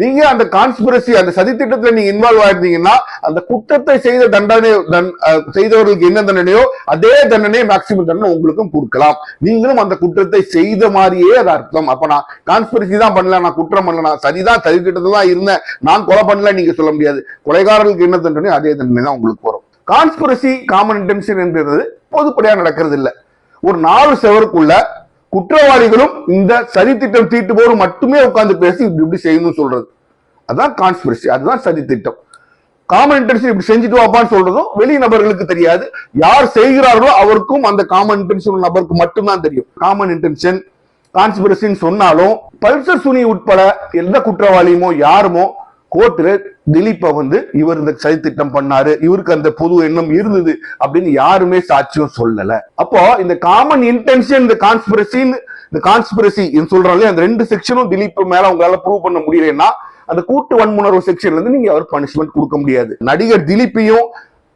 நீங்க அந்த கான்ஸ்பிரசி அந்த சதி திட்டத்துல நீங்க இன்வால்வ் ஆயிருந்தீங்கன்னா அந்த குற்றத்தை செய்த தண்டனை செய்தவர்களுக்கு என்ன தண்டனையோ அதே தண்டனை மேக்சிமம் தண்டனை உங்களுக்கும் கொடுக்கலாம். நீங்களும் அந்த குற்றத்தை செய்த மாதிரியே அது அர்த்தம். அப்ப நான் கான்ஸ்பிரசி தான் பண்ணல நான் குற்றம் பண்ணல நான் சரிதான் சதி திட்டத்துல தான் இருந்தேன். நான் கொலை பண்ணல நீங்க சொல்ல முடியாது. கொலைகாரர்களுக்கு என்ன தண்டனை அதே தண்டனை தான் உங்களுக்கு வரும். கான்ஸ்பிரசி காமன் இன்டென்ஷன் என்கிறது பொதுப்படியா நடக்கிறது இல்ல ஒரு நாலு செவருக்குள்ள குற்றவாளிகளும் இந்த சதித்திட்டம் தீட்டுபோரும் மட்டுமே உட்கார்ந்து பேசி இப்படி இப்படி செய்யணும்னு சொல்றது. அதான் கான்ஸ்பிரசி அதுதான் சதித்திட்டம் காமன் இன்டென்ஷன் இப்படி செஞ்சுட்டு வாப்பான்னு சொல்றதும் வெளி நபர்களுக்கு தெரியாது. யார் செய்கிறார்களோ அவருக்கும் அந்த காமன் இன்டென்ஷன் நபருக்கு மட்டும்தான் தெரியும். காமன் இன்டென்ஷன் கான்ஸ்பிரசின்னு சொன்னாலும் பல்சர் சுனி உட்பட எந்த குற்றவாளியுமோ யாருமோ கோர்ட்டுல திலீப்பை வந்து இவர் இந்த சதி திட்டம் பண்ணாரு இவருக்கு அந்த பொது எண்ணம் இருந்தது அப்படின்னு யாருமே சாட்சியம் சொல்லல. அப்போ இந்த காமன் இன்டென்ஷன் இந்த கான்ஸ்பிரசின்னு இந்த கான்ஸ்பிரசி சொல்றாங்க அந்த ரெண்டு செக்ஷனும் திலீப் மேல உங்களால ப்ரூவ் பண்ண முடியலன்னா அந்த கூட்டு வன்முணர்வு செக்ஷன்ல இருந்து நீங்க அவர் பனிஷ்மெண்ட் கொடுக்க முடியாது. நடிகர் திலீப்பையும்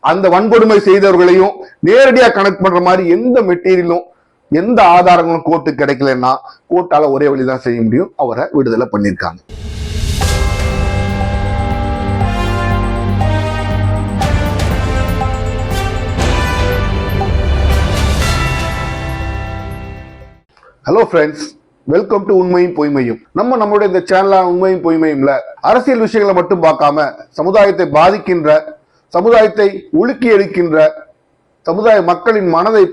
அந்த வன்கொடுமை செய்தவர்களையும் நேரடியா கனெக்ட் பண்ற மாதிரி எந்த மெட்டீரியலும் எந்த ஆதாரங்களும் கோர்ட்டு கிடைக்கலன்னா கோர்ட்டால ஒரே வழிதான் செய்ய முடியும். அவரை விடுதலை பண்ணியிருக்காங்க. ஹலோ ஃப்ரெண்ட்ஸ் வெல்கம் டு உண்மையும் பொய்மையும் நம்ம நம்மளுடைய இந்த சேனலான உண்மையும் பொய்மையும்ல அரசியல் விஷயங்களை மட்டும் பார்க்காம சமுதாயத்தை பாதிக்கின்ற சமுதாயத்தை உலுக்கி எடுக்கின்ற சமுதாய மக்களின் மனதை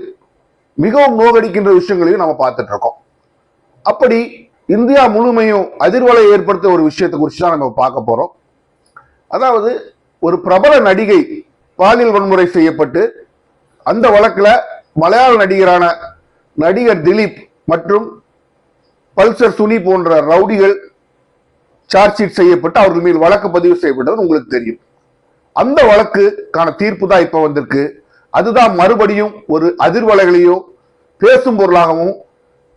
மிகவும் நோகடிக்கின்ற விஷயங்களையும் நம்ம பார்த்துட்டு இருக்கோம். அப்படி இந்தியா முழுமையும் அதிர்வலை ஏற்படுத்த ஒரு விஷயத்தை குறித்து தான் நம்ம பார்க்க போறோம். அதாவது ஒரு பிரபல நடிகை பாலியல் வன்முறை செய்யப்பட்டு அந்த வழக்கில் மலையாள நடிகரான நடிகர் திலீப் மற்றும் பல்சர் சுனி போன்ற ரவுடிகள் சார்ஜ் ஷீட் செய்யப்பட்டு அவர்கள் மீது வழக்கு பதிவு செய்யப்பட்டது உங்களுக்கு தெரியும். அந்த வழக்குக்கான தீர்ப்பு தான் இப்போ வந்திருக்கு. அதுதான் மறுபடியும் ஒரு அதிர்வலைகளையும் பேசும் பொருளாகவும்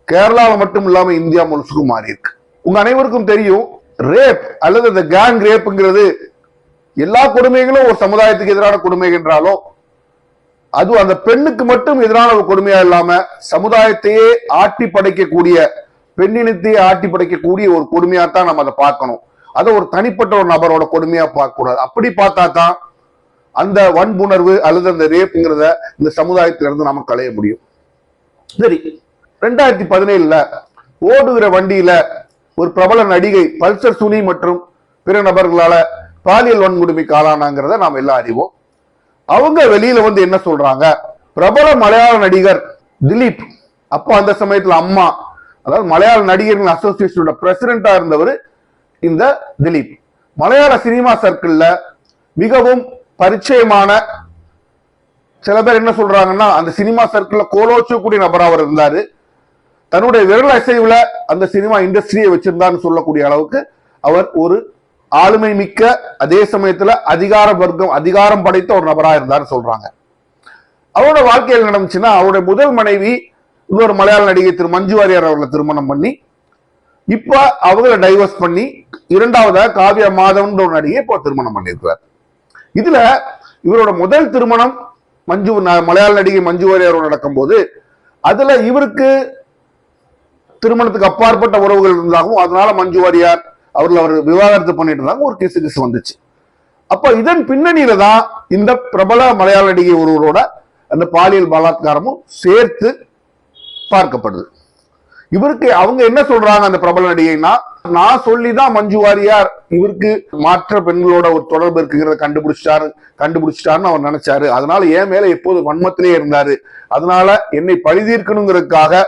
கேரளாவில் மட்டும் இல்லாமல் இந்தியா முழுசுக்கும் மாறி இருக்கு உங்க அனைவருக்கும் தெரியும் ரேப் அல்லது இந்த கேங் ரேப்புங்கிறது எல்லா கொடுமைகளும் ஒரு சமுதாயத்துக்கு எதிரான கொடுமை என்றாலும் அது அந்த பெண்ணுக்கு மட்டும் எதிரான ஒரு கொடுமையா இல்லாம சமுதாயத்தையே ஆட்டி படைக்கக்கூடிய பெண்ணினத்தையே ஆட்டி படைக்கக்கூடிய ஒரு கொடுமையாத்தான் நம்ம அதை பார்க்கணும். அதை ஒரு தனிப்பட்ட ஒரு நபரோட கொடுமையா பார்க்க கூடாது அப்படி பார்த்தா தான் அந்த வன்புணர்வு அல்லது அந்த ரேப்புங்கிறத இந்த சமுதாயத்திலிருந்து நாம களைய முடியும். சரி ரெண்டாயிரத்தி பதினேழுல ஓடுகிற வண்டியில ஒரு பிரபல நடிகை பல்சர் சுனி மற்றும் பிற நபர்களால பாலியல் வன்கொடுமைக்கு ஆளானாங்கிறத நாம் எல்லாம் அறிவோம். அவங்க வெளியில வந்து என்ன சொல்றாங்க? பிரபல மலையாள நடிகர் திலீப். அப்போ அந்த சமயத்துல அம்மா அதாவது மலையாள நடிகர்கள் அசோசியேஷனோட பிரசிடென்டா இருந்தவர் இந்த திலீப். மலையாள சினிமா சர்க்கிள்ல மிகவும் பரிச்சயமான சில பேர் என்ன சொல்றாங்கன்னா அந்த சினிமா சர்க்கிள்ல கோலோச்சக்கூடிய நபரா அவர் இருந்தாரு. தன்னுடைய விரல் அசைவுல அந்த சினிமா இண்டஸ்ட்ரியை வச்சிருந்தான்னு சொல்லக்கூடிய அளவுக்கு அவர் ஒரு ஆளுமை மிக்க அதே சமயத்துல அதிகார வர்க்கம் அதிகாரம் படைத்த ஒரு நபரா இருந்தார்னு சொல்றாங்க. அவரோட வாழ்க்கையில் நடந்துச்சுன்னா அவருடைய முதல் மனைவி இன்னொரு மலையாள நடிகை திரு மஞ்சு வாரியார் அவர்களை திருமணம் பண்ணி இப்ப அவங்கள டைவர்ஸ் பண்ணி இரண்டாவதா காவியா மாதவன் ஒரு நடிகை இப்போ திருமணம் பண்ணியிருக்கிறார். இதுல இவரோட முதல் திருமணம் மஞ்சு ந- மலையாள நடிகை மஞ்சு நடக்கும் நடக்கும்போது அதுல இவருக்கு திருமணத்துக்கு அப்பாற்பட்ட உறவுகள் இருந்தாகவும் அதனால மஞ்சு வாரியார் அவர்கள் அவர் விவாகரத்து பண்ணிட்டு இருந்தாங்க ஒரு கிசு கிசு வந்துச்சு. அப்ப இதன் பின்னணியில தான் இந்த பிரபல மலையாள நடிகை ஒருவரோட அந்த பாலியல் பலாத்காரமும் சேர்த்து பார்க்கப்படுது. இவருக்கு அவங்க என்ன சொல்றாங்க அந்த பிரபல நடிகைனா நான் சொல்லிதான் மஞ்சு வாரியார் இவருக்கு மாற்ற பெண்களோட ஒரு தொடர்பு இருக்குங்கிறத கண்டுபிடிச்சிட்டாரு கண்டுபிடிச்சிட்டாருன்னு அவர் நினைச்சாரு. அதனால என் மேல எப்போது வன்மத்திலே இருந்தாரு. அதனால என்னை பழிதீர்க்கணுங்கிறதுக்காக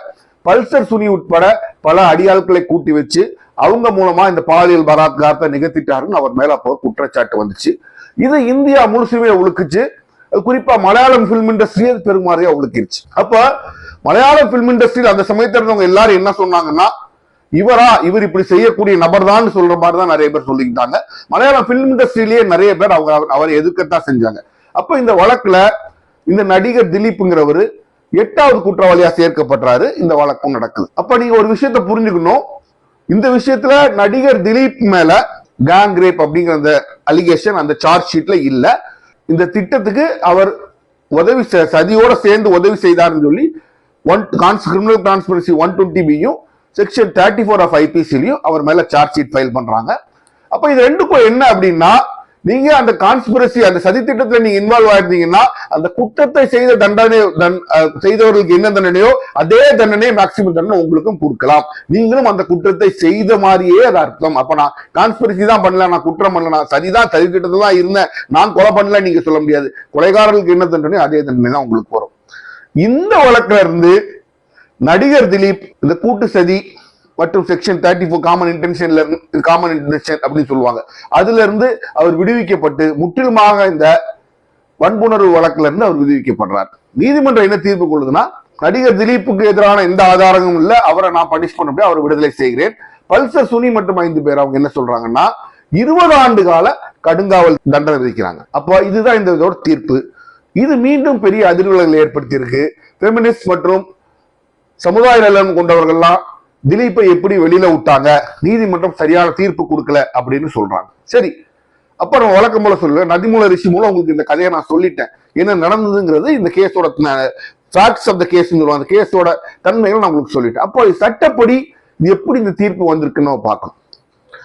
பல்சர் சுனி உட்பட பல அடியாட்களை கூட்டி வச்சு அவங்க மூலமா இந்த பாலியல் பலாத்காரத்தை நிகழ்த்திட்டாருன்னு அவர் மேல அப்போ குற்றச்சாட்டு வந்துச்சு. இது இந்தியா முழுசுமே ஒழுக்குச்சு அது குறிப்பா மலையாளம் பிலிம் இண்டஸ்ட்ரியே பெருமாறியா உழுக்கிருச்சு. அப்ப மலையாளம் பிலிம் இண்டஸ்ட்ரியில் அந்த சமயத்தில் இருந்தவங்க எல்லாரும் என்ன சொன்னாங்கன்னா இவரா இவர் இப்படி செய்யக்கூடிய நபர் தான் சொல்ற மாதிரி தான் நிறைய பேர் சொல்லிக்கிட்டாங்க. மலையாளம் பிலிம் இண்டஸ்ட்ரியிலேயே நிறைய பேர் அவங்க அவர்- அவரை எதிர்க்கத்தான் செஞ்சாங்க. அப்ப இந்த வழக்குல இந்த நடிகர் திலீப்ங்கிறவரு எட்டாவது குற்றவாளியா சேர்க்கப்படுறாரு இந்த வழக்கம் நடக்குது. அப்ப நீங்க ஒரு விஷயத்த புரிஞ்சுக்கணும். இந்த விஷயத்துல நடிகர் திலீப் மேல கேங் ரேப் அப்படிங்கிற அந்த அலிகேஷன் அந்த சார்ஜ் ஷீட்ல இல்ல. இந்த திட்டத்துக்கு அவர் உதவி செ- சதியோட சேர்ந்து உதவி செய்தார்னு சொல்லி one cons criminal conspiracy one twenty பியும் செக்ஷன் தேர்ட்டி ஃபோர் ஆஃப் ஐபிசிலையும் அவர் மேல சார்ஜ் ஷீட் ஃபைல் பண்றாங்க. அப்ப இது ரெண்டுக்கும் என்ன அப்படின்னா நீங்க அந்த கான்ஸ்பிரசி அந்த சதி திட்டத்துல நீங்க இன்வால்வ் ஆயிருந்தீங்கன்னா அந்த குற்றத்தை செய்த தண்டனை செய்தவர்களுக்கு என்ன தண்டனையோ அதே தண்டனை மேக்சிமம் தண்டனை உங்களுக்கும் கொடுக்கலாம். நீங்களும் அந்த குற்றத்தை செய்த மாதிரியே அது அர்த்தம். அப்ப நான் கான்ஸ்பிரசி தான் பண்ணல நான் குற்றம் பண்ணல நான் சரிதான் சதி திட்டத்துல தான் இருந்தேன். நான் கொலை பண்ணல நீங்க சொல்ல முடியாது. கொலைகாரர்களுக்கு என்ன தண்டனை அதே தண்டனை தான் உங்களுக்கு வரும். இந்த வழக்குல இருந்து நடிகர் திலீப் இந்த கூட்டு சதி மற்றும் செக்ஷன் தேர்ட்டி ஃபோர் காமன் இன்டென்ஷன்ல இருந்து காமன் இன்டென்ஷன் அப்படின்னு சொல்லுவாங்க. அதுல இருந்து அவர் விடுவிக்கப்பட்டு முற்றிலுமாக இந்த வன்புணர்வு வழக்குல இருந்து அவர் விடுவிக்கப்படுறார். நீதிமன்றம் என்ன தீர்ப்பு கொள்ளுதுன்னா நடிகர் திலீப்புக்கு எதிரான எந்த ஆதாரமும் இல்ல அவரை நான் பனிஷ் பண்ண முடியாது அவரை விடுதலை செய்கிறேன். பல்சர் சுனி மற்றும் ஐந்து பேர் அவங்க என்ன சொல்றாங்கன்னா இருபது ஆண்டு கால கடுங்காவல் தண்டனை விதிக்கிறாங்க. அப்போ இதுதான் இந்த இதோட தீர்ப்பு. இது மீண்டும் பெரிய அதிர்வலைகளை ஏற்படுத்தியிருக்கு. பெமினிஸ்ட் மற்றும் சமுதாய நலன் கொண்டவர்கள்லாம் திலீப்பை எப்படி வெளியில விட்டாங்க நீதிமன்றம் சரியான தீர்ப்பு கொடுக்கல அப்படின்னு சொல்றாங்க. சரி. அப்ப நம்ம வழக்கம் போல சொல்ல நதிமூல ரிஷி மூலம் உங்களுக்கு இந்த கதையை நான் சொல்லிட்டேன். என்ன நடந்ததுங்கிறது இந்த கேஸோட ஃபேக்ட்ஸ் ஆஃப் த கேஸ் சொல்லுவாங்க. அந்த கேஸோட தன்மைகள் நான் உங்களுக்கு சொல்லிட்டேன். அப்போ சட்டப்படி இது எப்படி இந்த தீர்ப்பு வந்திருக்குன்னு பார்க்கணும்.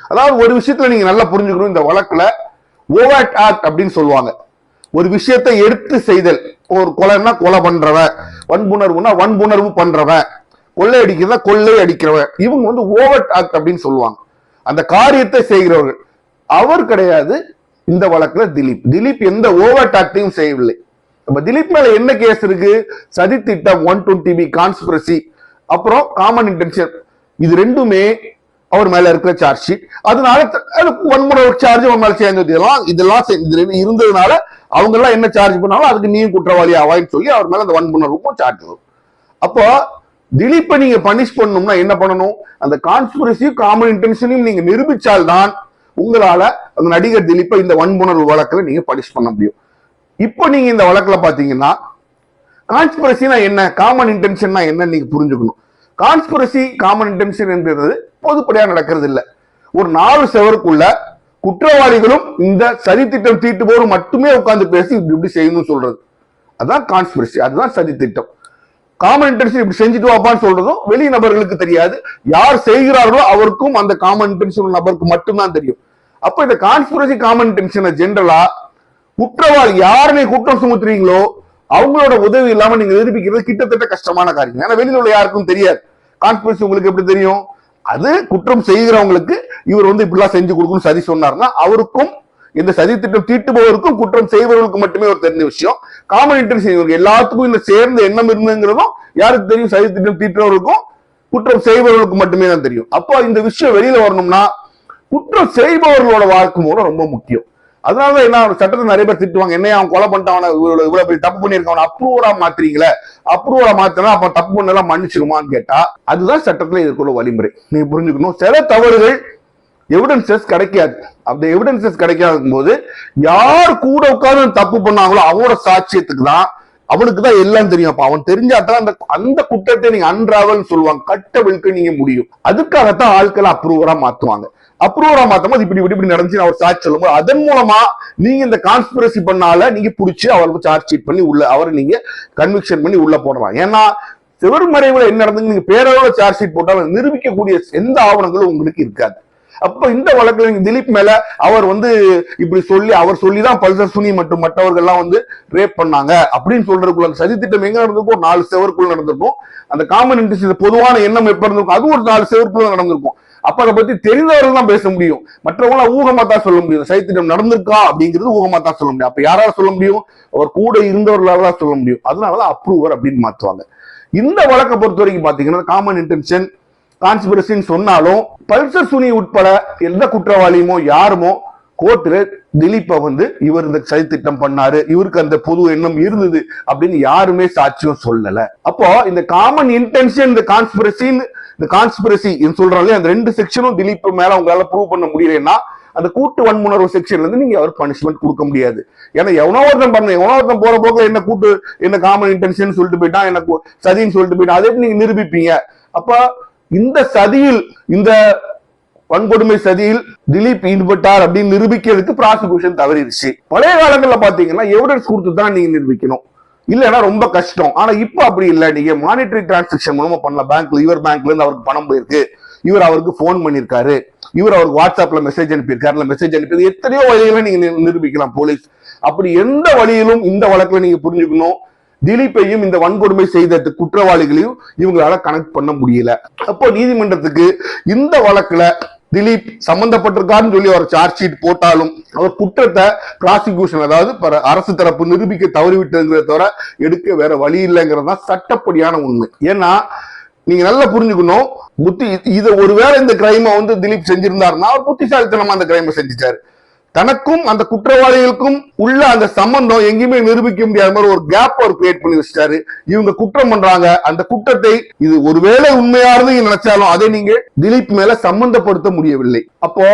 அதாவது ஒரு விஷயத்துல நீங்க நல்லா புரிஞ்சுக்கணும். இந்த வழக்குல ஓவாட் ஆக்ட் அப்படின்னு சொல்லுவாங்க. ஒரு விஷயத்தை எடுத்து செய்தல். ஒரு கொலைன்னா கொலை பண்றவன் வன்புணர்வுனா வன்புணர்வு பண்றவன். கொள்ளை அடிக்கிறதா கொள்ளை அடிக்கிறவன். இவங்க வந்து ஓவர் டாக் அப்படின்னு சொல்லுவாங்க. அந்த காரியத்தை செய்கிறவர்கள். அவர் கிடையாது இந்த வழக்குல திலீப். திலீப் எந்த ஓவர் டாக்டையும் செய்யவில்லை. நம்ம திலீப் மேல என்ன கேஸ் இருக்கு? சதி திட்டம் ஒன் டுவெண்ட்டி பி கான்ஸ்பிரசி அப்புறம் காமன் இன்டென்ஷன் இது ரெண்டுமே அவர் மேல இருக்கிற சார்ஜ் ஷீட் அதனால த- அது வன்முறை சார்ஜ் அவன் மேல சேர்ந்து இதெல்லாம் இதெல்லாம் இருந்ததுனால அவங்க எல்லாம் என்ன சார்ஜ் பண்ணாலும் அதுக்கு நீயும் குற்றவாளி ஆவாயின்னு சொல்லி அவர் மேல அந்த வன்புணர்வுக்கும் சார்ஜ் வரும். அப்போ திலீப்பை நீங்க பனிஷ் பண்ணணும்னா என்ன பண்ணணும்? அந்த கான்ஸ்பிரசியும் காமன் இன்டென்ஷனையும் நீங்க நிரூபிச்சால்தான் உங்களால அந்த நடிகர் திலீப்பை இந்த வன்புணர்வு வழக்கில் நீங்க பனிஷ் பண்ண முடியும். இப்போ நீங்க இந்த வழக்கில் பாத்தீங்கன்னா கான்ஸ்பிரசினா என்ன? காமன் இன்டென்ஷன்னா என்ன நீங்க புரிஞ்சுக்கணும். கான்ஸ்பிரசி காமன் இன்டென்ஷன் என்றது பொதுப்படையா நடக்கிறது இல்லை ஒரு நாலு செவருக்குள்ள குற்றவாளிகளும் இந்த சதி திட்டம் தீட்டுபோரும் மட்டுமே உட்கார்ந்து பேசி இப்படி இப்படி செய்யணும்னு சொல்றது. அதான் கான்ஸ்பிரசி அதுதான் சதி திட்டம் காமன் இன்டென்ஷன் இப்படி செஞ்சுட்டு வாப்பான்னு சொல்றதும் வெளி நபர்களுக்கு தெரியாது. யார் செய்கிறார்களோ அவருக்கும் அந்த காமன் இன்டென்ஷன் நபருக்கு மட்டும்தான் தெரியும். அப்ப இந்த கான்ஸ்பிரசி காமன் ஜென்ரலா குற்றவாளி யாருமே குற்றம் சுமத்துறீங்களோ அவங்களோட உதவி இல்லாம நீங்க நிரூபிக்கிறது கிட்டத்தட்ட கஷ்டமான காரியம் ஏன்னா வெளியில உள்ள யாருக்கும் தெரியாது. கான்ஸ்பிரசி உங்களுக்கு எப்படி தெரியும்? அது குற்றம் செய்கிறவங்களுக்கு இவர் வந்து இப்படிலாம் செஞ்சு கொடுக்கணும் சரி சொன்னார்னா அவருக்கும் இந்த சதி திட்டம் தீட்டுபவருக்கும் குற்றம் செய்பவர்களுக்கு மட்டுமே ஒரு தெரிஞ்ச விஷயம். காமன் இன்ட்ரெஸ்ட் இவங்க எல்லாத்துக்கும் இந்த சேர்ந்த எண்ணம் இருந்ததுங்கிறதும் யாருக்கு தெரியும்? சதி திட்டம் தீட்டுறவருக்கும் குற்றம் செய்பவர்களுக்கு மட்டுமே தான் தெரியும். அப்போ இந்த விஷயம் வெளியில வரணும்னா குற்றம் செய்பவர்களோட வாழ்க்கை மூலம் ரொம்ப முக்கியம். அதனாலதான் என்ன சட்டத்தை நிறைய பேர் திட்டுவாங்க. என்னைய அவன் கொலை பண்ணிட்டான் இவ்வளவு இவ்வளவு பெரிய தப்பு பண்ணியிருக்கான் அப்ரூவரா மாத்துறீங்களே? அப்ரூவரா மாத்தினா அப்ப தப்பு பண்ணலாம் மன்னிச்சுக்குமான்னு கேட்டா அதுதான் சட்டத்துல இதுக்குள்ள வழிமுறை. நீங்க புரிஞ்சுக்கணும். சில தவறுகள் எவிடன்சஸ் கிடைக்காது. அந்த எவிடன்சஸ் கிடைக்காத போது யார் கூட உட்கார்ந்து தப்பு பண்ணாங்களோ அவனோட சாட்சியத்துக்கு தான் அவனுக்கு தான் எல்லாம் தெரியும். அப்ப அவன் தெரிஞ்சாதான் அந்த அந்த குற்றத்தை நீங்க அன்றாவல் சொல்லுவாங்க. கட்ட விழுக்க நீங்க முடியும். அதுக்காகத்தான் ஆட்களை அப்ரூவரா மாத்துவாங்க. அப்ரூவரா மாத்தும் போது இப்படி இப்படி இப்படி நடந்துச்சு அவர் சார்ஜ் சொல்லும்போது அதன் மூலமா நீங்க இந்த கான்ஸ்பிரசி பண்ணால நீங்க பிடிச்சி அவருக்கு சார்ஜ் ஷீட் பண்ணி உள்ள அவரை நீங்க கன்விக்ஷன் பண்ணி உள்ள போடலாம். ஏன்னா சிவர்மறைவுல என்ன நடந்து நீங்க பேரளவுல சார்ஜ் ஷீட் போட்டாலும் நிரூபிக்கக்கூடிய எந்த ஆவணங்களும் உங்களுக்கு இருக்காது. அப்ப இந்த வழக்குல திலீப் மேல அவர் வந்து இப்படி சொல்லி அவர் சொல்லிதான் பல்சர் சுனி மற்றும் மற்றவர்கள்லாம் வந்து ரேப் பண்ணாங்க அப்படின்னு சொல்றதுக்குள்ள அந்த சதி திட்டம் எங்க நடந்திருக்கும்? நாலு செவருக்குள்ள நடந்திருக்கும். அந்த காமன் இன்ட்ரெஸ்ட் பொதுவான எண்ணம் எப்ப இருந்திருக்கும் அது ஒரு நாலு செவருக்குள்ள நடந்திருக்கும். அப்ப அதை பத்தி தெரிந்தவர்கள் தான் பேச முடியும். மற்றவங்களா ஊகமா தான் சொல்ல முடியும். சைத்திட்டம் நடந்திருக்கா அப்படிங்கிறது ஊகமா தான் சொல்ல முடியும். அப்ப யாரால சொல்ல முடியும்? அவர் கூட இருந்தவர்களால தான் சொல்ல முடியும். அதனாலதான் அப்ரூவர் அப்படின்னு மாத்துவாங்க. இந்த வழக்கை பொறுத்த வரைக்கும் பாத்தீங்கன்னா காமன் இன்டென்ஷன் கான்ஸ்பிரசின்னு சொன்னாலும் பல்சர் சுனி உட்பட எந்த குற்றவாளியுமோ யாருமோ கோர்ட்டுல திலீப்பை வந்து இவர் இந்த சதி திட்டம் பண்ணாரு இவருக்கு அந்த பொது எண்ணம் இருந்தது அப்படின்னு யாருமே சாட்சியம் சொல்லல. அப்போ இந்த காமன் இன்டென்ஷன் இந்த கான்ஸ்பிரசின்னு இந்த கான்ஸ்பிரசி சொல்றாங்க அந்த ரெண்டு செக்ஷனும் திலீப் மேல உங்களால ப்ரூவ் பண்ண முடியலன்னா அந்த கூட்டு வன்முணர்வு செக்ஷன்ல இருந்து நீங்க அவர் பனிஷ்மெண்ட் கொடுக்க முடியாது. ஏன்னா எவனோ ஒருத்தன் பண்ண எவனோ ஒருத்தன் போற போக்குல என்ன கூட்டு என்ன காமன் இன்டென்ஷன் சொல்லிட்டு போயிட்டான் என்ன சதின்னு சொல்லிட்டு போயிட்டான் அதை நீங்க நிரூபிப்பீங்க. அப்ப இந்த சதியில் இந்த வன்கொடுமை சதியில் திலீப் ஈடுபட்டார் அப்படின்னு நிரூபிக்கிறதுக்கு ப்ராசிக்யூஷன் தவறிடுச்சு. பழைய காலங்கள்ல பாத்தீங்கன்னா எவிடன்ஸ் கொடுத்து தான் நீங்க நிரூபிக்கணும். இல்லைன்னா ரொம்ப கஷ்டம். ஆனா இப்ப அப்படி இல்லை. நீங்க மானிட்டரி டிரான்சாக்ஷன் மூலமா பண்ணலாம் பேங்க்ல இவர் பேங்க்ல இருந்து அவருக்கு பணம் போயிருக்கு. இவர் அவருக்கு ஃபோன் பண்ணியிருக்காரு இவர் அவருக்கு வாட்ஸ்அப்ல மெசேஜ் அனுப்பியிருக்காரு. இல்ல மெசேஜ் அனுப்பி எத்தனையோ வழிகளை நீங்க நிரூபிக்கலாம் போலீஸ் அப்படி எந்த வழியிலும் இந்த வழக்குல நீங்க புரிஞ்சுக்கணும். திலீப்பையும் இந்த வன்கொடுமை செய்த குற்றவாளிகளையும் இவங்களால கனெக்ட் பண்ண முடியல. அப்போ நீதிமன்றத்துக்கு இந்த வழக்குல திலீப் சம்பந்தப்பட்டிருக்காருன்னு சொல்லி அவர் சார்ஜ் ஷீட் போட்டாலும் அவர் குற்றத்தை ப்ராசிக்யூஷன் அதாவது அரசு தரப்பு நிரூபிக்க தவறிவிட்டதுங்கிறத தவிர எடுக்க வேற வழி இல்லைங்கிறது தான் சட்டப்படியான உண்மை. ஏன்னா நீங்க நல்லா புரிஞ்சுக்கணும் புத்தி இதை ஒருவேளை இந்த கிரைமை வந்து திலீப் செஞ்சிருந்தாருன்னா அவர் புத்திசாலித்தனமா அந்த கிரைமை செஞ்சுட்டாரு. தனக்கும் அந்த குற்றவாளிகளுக்கும் உள்ள அந்த சம்பந்தம் எங்கேயுமே நிரூபிக்க முடியாத மாதிரி ஒரு கேப் அவர் கிரியேட் பண்ணி வச்சிட்டாரு. இவங்க குற்றம் பண்றாங்க. அந்த குற்றத்தை இது ஒருவேளை உண்மையானது இருந்து நினைச்சாலும் அதை நீங்க திலீப் மேல சம்பந்தப்படுத்த முடியவில்லை. அப்போ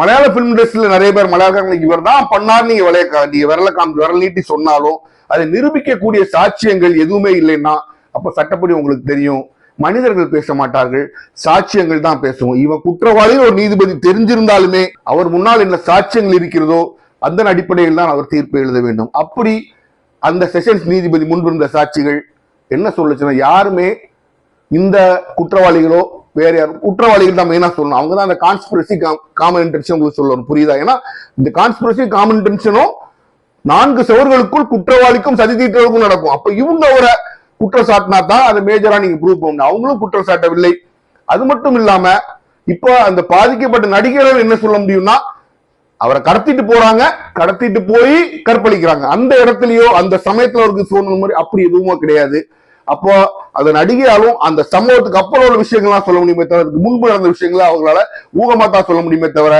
மலையாள பிலிம் இண்டஸ்ட்ரியில நிறைய பேர் மலையாளக்காரங்களுக்கு இவர் தான் பண்ணார். நீங்க விளைய நீங்க விரல காமி விரல் நீட்டி சொன்னாலும் அதை நிரூபிக்கக்கூடிய சாட்சியங்கள் எதுவுமே இல்லைன்னா அப்ப சட்டப்படி உங்களுக்கு தெரியும். மனிதர்கள் பேச மாட்டார்கள் சாட்சியங்கள் தான் பேசுவோம். இவன் குற்றவாளி ஒரு நீதிபதி தெரிஞ்சிருந்தாலுமே அவர் முன்னால் என்ன சாட்சியங்கள் இருக்கிறதோ அந்த அடிப்படையில் தான் அவர் தீர்ப்பு எழுத வேண்டும். அப்படி அந்த செஷன்ஸ் நீதிபதி முன்பிருந்த சாட்சிகள் என்ன சொல்லுச்சுன்னா யாருமே இந்த குற்றவாளிகளோ வேற யாரும் குற்றவாளிகள் தான் மெயினா சொல்லணும். அவங்க தான் அந்த கான்ஸ்பிரசி காமன் இன்டென்ஷன் உங்களுக்கு சொல்லணும். புரியுதா? ஏன்னா இந்த கான்ஸ்பிரசி காமன் இன்டென்ஷனும் நான்கு சுவர்களுக்குள் குற்றவாளிக்கும் சதி தீட்டுகளுக்கும் நடக்கும். அப்ப இவங்க அவரை குற்றம் சாட்டினா தான் அதை மேஜரா நீங்க ப்ரூவ் பண்ணணும். அவங்களும் குற்றம் சாட்டவில்லை அது மட்டும் இல்லாம இப்போ அந்த பாதிக்கப்பட்ட நடிகர்கள் என்ன சொல்ல முடியும்னா அவரை கடத்திட்டு போறாங்க கடத்திட்டு போய் கற்பழிக்கிறாங்க. அந்த இடத்துலயோ அந்த சமயத்துல அவருக்கு சொன்ன மாதிரி அப்படி எதுவும் கிடையாது. அப்போ அந்த நடிகையாலும் அந்த சம்பவத்துக்கு அப்புறம் உள்ள விஷயங்கள்லாம் சொல்ல முடியுமே தவிர முன்பு நடந்த விஷயங்களை அவங்களால ஊகமாத்தான் சொல்ல முடியுமே தவிர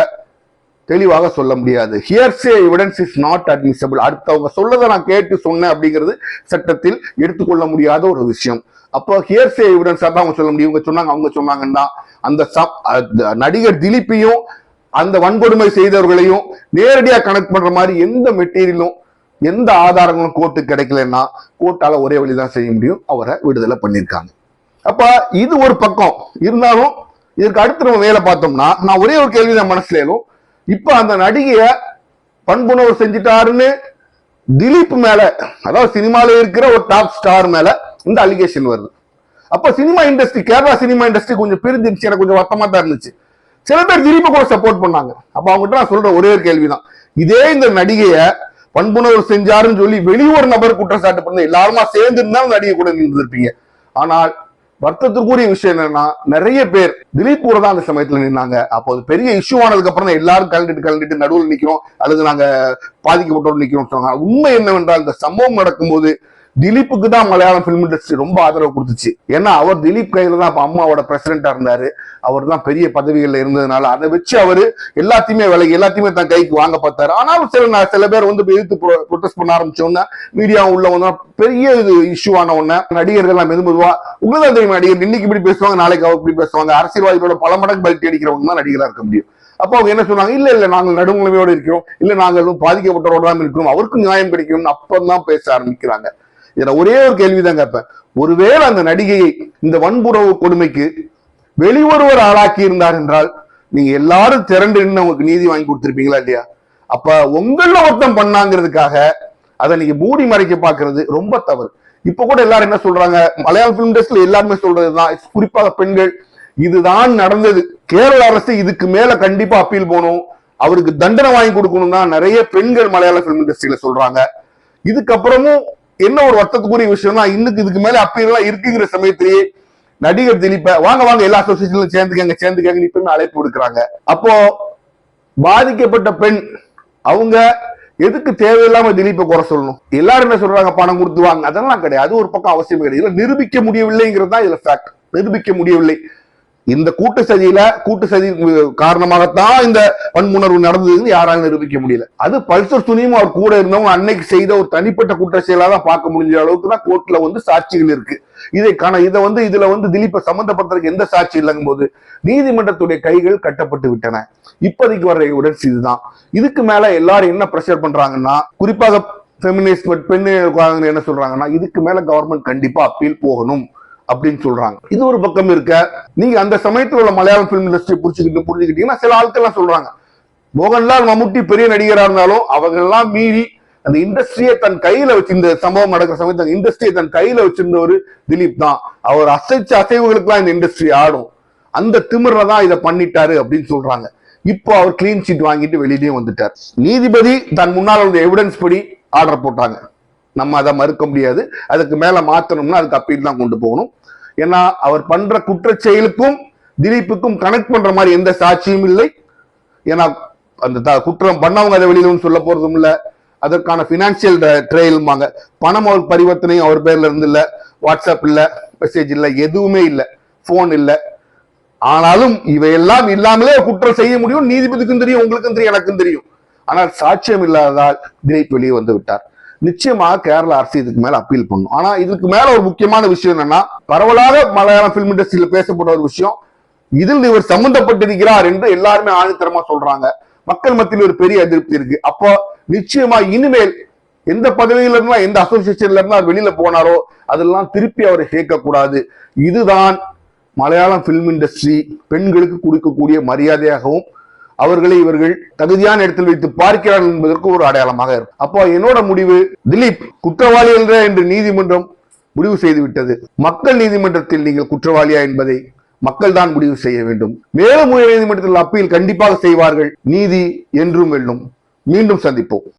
தெளிவாக சொல்ல முடியாது. Hearsay evidence is not admissible அடுத்தவங்க சொல்லதை நான் கேட்டு சொன்னேன் அப்படிங்கிறது சட்டத்தில் எடுத்துக்கொள்ள முடியாத ஒரு விஷயம். அப்போ ஹியர்சே எவிடன்ஸா தான் அவங்க சொல்ல முடியும். இவங்க சொன்னாங்க அவங்க சொன்னாங்கன்னா அந்த சப்- அந்த நடிகர் திலீப்பையும் அந்த வன்கொடுமை செய்தவர்களையும் நேரடியாக கனெக்ட் பண்ற மாதிரி எந்த மெட்டீரியலும் எந்த ஆதாரங்களும் கோர்ட்டு கிடைக்கலன்னா கோர்ட்டால ஒரே வழிதான் செய்ய முடியும். அவரை விடுதலை பண்ணியிருக்காங்க. அப்ப இது ஒரு பக்கம். இருந்தாலும் இதற்கு அடுத்து நம்ம வேலை பார்த்தோம்னா நான் ஒரே ஒரு கேள்வி தான் மனசுல இப்ப அந்த நடிகைய பண்புணர்வு செஞ்சிட்டாருன்னு திலீப் மேல அதாவது சினிமால இருக்கிற ஒரு டாப் ஸ்டார் மேல இந்த அலிகேஷன் வருது. அப்ப cinema industry Kerala cinema industry கொஞ்சம் பிரிஞ்சிருச்சு எனக்கு கொஞ்சம் வருத்தமா தான் இருந்துச்சு. சில பேர் திலீப்பை கூட சப்போர்ட் பண்ணாங்க. அப்ப அவங்ககிட்ட நான் சொல்ற ஒரே ஒரு கேள்விதான். இதே இந்த நடிகைய பண்புணர்வு செஞ்சாருன்னு சொல்லி வெளியூர் நபர் குற்றச்சாட்டு பண்ண எல்லாருமா சேர்ந்து இருந்தாலும் நடிகை கூட நின்றுருப்பீங்க. ஆனால் வருத்தத்துக்குரிய விஷயம் என்னன்னா நிறைய பேர் திலீப் கூட தான் அந்த சமயத்துல நின்னாங்க. அப்போ அது பெரிய இஷ்யூ ஆனதுக்கு அப்புறம் எல்லாரும் கலந்துட்டு கலந்துட்டு நடுவில் நிக்கிறோம். அல்லது நாங்க பாதிக்கப்பட்டோம் நிக்கிறோம் சொன்னாங்க. உண்மை என்னவென்றால் இந்த சம்பவம் நடக்கும்போது திலீப்புக்கு தான் மலையாளம் பிலிம் இண்டஸ்ட்ரி ரொம்ப ஆதரவு கொடுத்துச்சு. ஏன்னா அவர் திலீப் கையில தான் அப்ப அம்மாவோட பிரசிடென்டா இருந்தாரு. அவர் தான் பெரிய பதவிகள்ல இருந்ததுனால அதை வச்சு அவரு எல்லாத்தையுமே விலகி எல்லாத்தையுமே தன் கைக்கு வாங்க பார்த்தாரு. ஆனாலும் சில சில பேர் வந்து எதிர்த்து ப்ரொட்டஸ்ட் பண்ண ஆரம்பிச்சோன்னா மீடியா உள்ள வந்தா பெரிய இது இஷ்யூ ஆன உடனே நடிகர்கள் எல்லாம் மெது மெதுவா உங்களுக்கு தெரியும் நடிகர் இன்னைக்கு இப்படி பேசுவாங்க நாளைக்கு அவர் இப்படி பேசுவாங்க அரசியல்வாதிகளோட பல மடங்கு பல்ட்டி அடிக்கிறவங்க தான் நடிகரா இருக்க முடியும். அப்போ அவங்க என்ன சொன்னாங்க இல்ல இல்ல நாங்கள் நடுநிலைமையோடு இருக்கிறோம். இல்ல நாங்கள் எதுவும் பாதிக்கப்பட்டவரோட தான் இருக்கிறோம். அவருக்கும் நியாயம் கிடைக்கும் அப்பதான் பேச ஆரம்பிக்கிறாங்க. இதுல ஒரே ஒரு கேள்விதான் கேட்பேன். ஒருவேளை அந்த நடிகையை இந்த வன்புறவு கொடுமைக்கு வெளிவருவர் ஆளாக்கி இருந்தார் என்றால் நீங்க எல்லாரும் திரண்டு நின்று உங்களுக்கு நீதி வாங்கி கொடுத்திருப்பீங்களா இல்லையா? அப்ப உங்கள ஒருத்தம் பண்ணாங்கிறதுக்காக அதை நீங்க மூடி மறைக்க பாக்குறது ரொம்ப தவறு. இப்ப கூட எல்லாரும் என்ன சொல்றாங்க? மலையாள பிலிம் இண்டஸ்ட்ரியில எல்லாருமே சொல்றதுதான். குறிப்பாக பெண்கள். இதுதான் நடந்தது. கேரள அரசு இதுக்கு மேல கண்டிப்பா அப்பீல் போகணும். அவருக்கு தண்டனை வாங்கி கொடுக்கணும் தான் நிறைய பெண்கள் மலையாள பிலிம் இண்டஸ்ட்ரியில சொல்றாங்க. இதுக்கப்புறமும் என்ன ஒரு வருத்தத்துக்குரிய விஷயம்னா இன்னுக்கு இதுக்கு மேல அப்பீரெல்லாம் இருக்குங்கிற சமயத்திலேயே நடிகர் திலீப்ப வாங்க வாங்க எல்லா அசோசியேஷன்ல சேர்ந்துக்கங்க சேர்ந்துக்கங்க இப்ப அழைப்பு விடுக்கிறாங்க. அப்போ பாதிக்கப்பட்ட பெண் அவங்க எதுக்கு தேவையில்லாம திலீப்பை குறை சொல்லணும்? எல்லாரும் என்ன சொல்றாங்க? பணம் கொடுத்து வாங்க. அதெல்லாம் கிடையாது. அது ஒரு பக்கம் அவசியம் கிடையாது. நிரூபிக்க முடியவில்லைங்கிறது தான் இதுல ஃபேக்ட் நிரூபிக்க முடியவில்லை. இந்த கூட்டு சதியில கூட்டு சதி காரணமாகத்தான் இந்த வன்முணர்வு நடந்ததுன்னு யாராலும் நிரூபிக்க முடியல. அது பல்சர் துணியும் அவர் கூட இருந்தவங்க அன்னைக்கு செய்த ஒரு தனிப்பட்ட குற்ற செயலா தான் பார்க்க முடிஞ்ச அளவுக்கு தான் கோர்ட்ல வந்து சாட்சிகள் இருக்கு. இதை காண இதை வந்து இதுல வந்து திலீப்பை சம்பந்தப்படுறதுக்கு எந்த சாட்சி இல்லைங்கும் போது நீதிமன்றத்துடைய கைகள் கட்டப்பட்டு விட்டன. இப்போதைக்கு வர்ற எவிடன்ஸ் இதுதான். இதுக்கு மேல எல்லாரும் என்ன ப்ரெஷர் பண்றாங்கன்னா குறிப்பாக ஃபெமினிஸ்ட் பெண்ணு என்ன சொல்றாங்கன்னா இதுக்கு மேல கவர்மெண்ட் கண்டிப்பா அப்பீல் போகணும். அப்படின்னு சொல்றாங்க. இது ஒரு பக்கம் இருக்க நீங்க அந்த சமயத்துல உள்ள மலையாளம் பிலிம் இண்டஸ்ட்ரி புரிச்சுக்கிட்டு புரிஞ்சுக்கிட்டீங்கன்னா சில ஆட்கள்லாம் சொல்றாங்க. மோகன்லால் மம்முட்டி பெரிய நடிகரா இருந்தாலும் அவங்க எல்லாம் மீறி அந்த இண்டஸ்ட்ரியை தன் கையில வச்சு இந்த சம்பவம் நடக்கிற சமயத்து அந்த இண்டஸ்ட்ரியை தன் கையில வச்சிருந்தவர் திலீப் தான். அவர் அசைச்ச அசைவுகளுக்கெல்லாம் இந்த இண்டஸ்ட்ரி ஆடும். அந்த திமிர்ல தான் இதை பண்ணிட்டாரு அப்படின்னு சொல்றாங்க. இப்போ அவர் கிளீன் சீட் வாங்கிட்டு வெளியிலயும் வந்துட்டார். நீதிபதி தன் முன்னால் உள்ள எவிடன்ஸ் படி ஆர்டர் போட்டாங்க. நம்ம அதை மறுக்க முடியாது. அதுக்கு மேல மாத்தணும்னா அதுக்கு அப்பீல் தான் கொண்டு போகணும். ஏன்னா அவர் பண்ற குற்ற செயலுக்கும் திலீப்புக்கும் கனெக்ட் பண்ற மாதிரி எந்த சாட்சியும் இல்லை. ஏன்னா அந்த குற்றம் பண்ணவங்க அதை வெளியிலும் சொல்ல போறதும் இல்ல. அதற்கான பினான்சியல் ட்ரெயிலுமாங்க பணம் அவர் பரிவர்த்தனையும் அவர் பேர்ல இருந்து இல்ல. வாட்ஸ்அப் இல்ல மெசேஜ் இல்ல எதுவுமே இல்ல. போன் இல்ல. ஆனாலும் இவையெல்லாம் இல்லாமலே குற்றம் செய்ய முடியும். நீதிபதிக்கும் தெரியும் உங்களுக்கும் தெரியும் எனக்கும் தெரியும். ஆனால் சாட்சியம் இல்லாததால் திலீப் வெளியே வந்து விட்டார். நிச்சயமாக கேரள அரசு இதுக்கு மேல அப்பீல் பண்ணும். ஆனா இதுக்கு மேல ஒரு முக்கியமான விஷயம் என்னன்னா பரவலாக மலையாளம் பிலிம் இண்டஸ்ட்ரியில பேசப்பட்ட ஒரு விஷயம் இதில் இவர் சம்பந்தப்பட்டிருக்கிறார் என்று எல்லாருமே ஆணித்தரமா சொல்றாங்க. மக்கள் மத்தியில் ஒரு பெரிய அதிருப்தி இருக்கு. அப்போ நிச்சயமா இனிமேல் எந்த பதவியில இருந்தா எந்த அசோசியேஷன்ல இருந்தா வெளியில போனாரோ அதெல்லாம் திருப்பி அவரை சேர்க்கக்கூடாது இதுதான் மலையாளம் பிலிம் இண்டஸ்ட்ரி பெண்களுக்கு கொடுக்கக்கூடிய மரியாதையாகவும் அவர்களை இவர்கள் தகுதியான இடத்தில் வைத்து பார்க்கிறார்கள் என்பதற்கு ஒரு அடையாளமாக இருக்கும். அப்போ என்னோட முடிவு திலீப் குற்றவாளி என்ற என்று நீதிமன்றம் முடிவு செய்து விட்டது மக்கள் நீதிமன்றத்தில் நீங்கள் குற்றவாளியா என்பதை மக்கள் தான் முடிவு செய்ய வேண்டும். மேலும் உயர் நீதிமன்றத்தில் அப்பீல் கண்டிப்பாக செய்வார்கள். நீதி என்றும் வெல்லும். மீண்டும் சந்திப்போம்.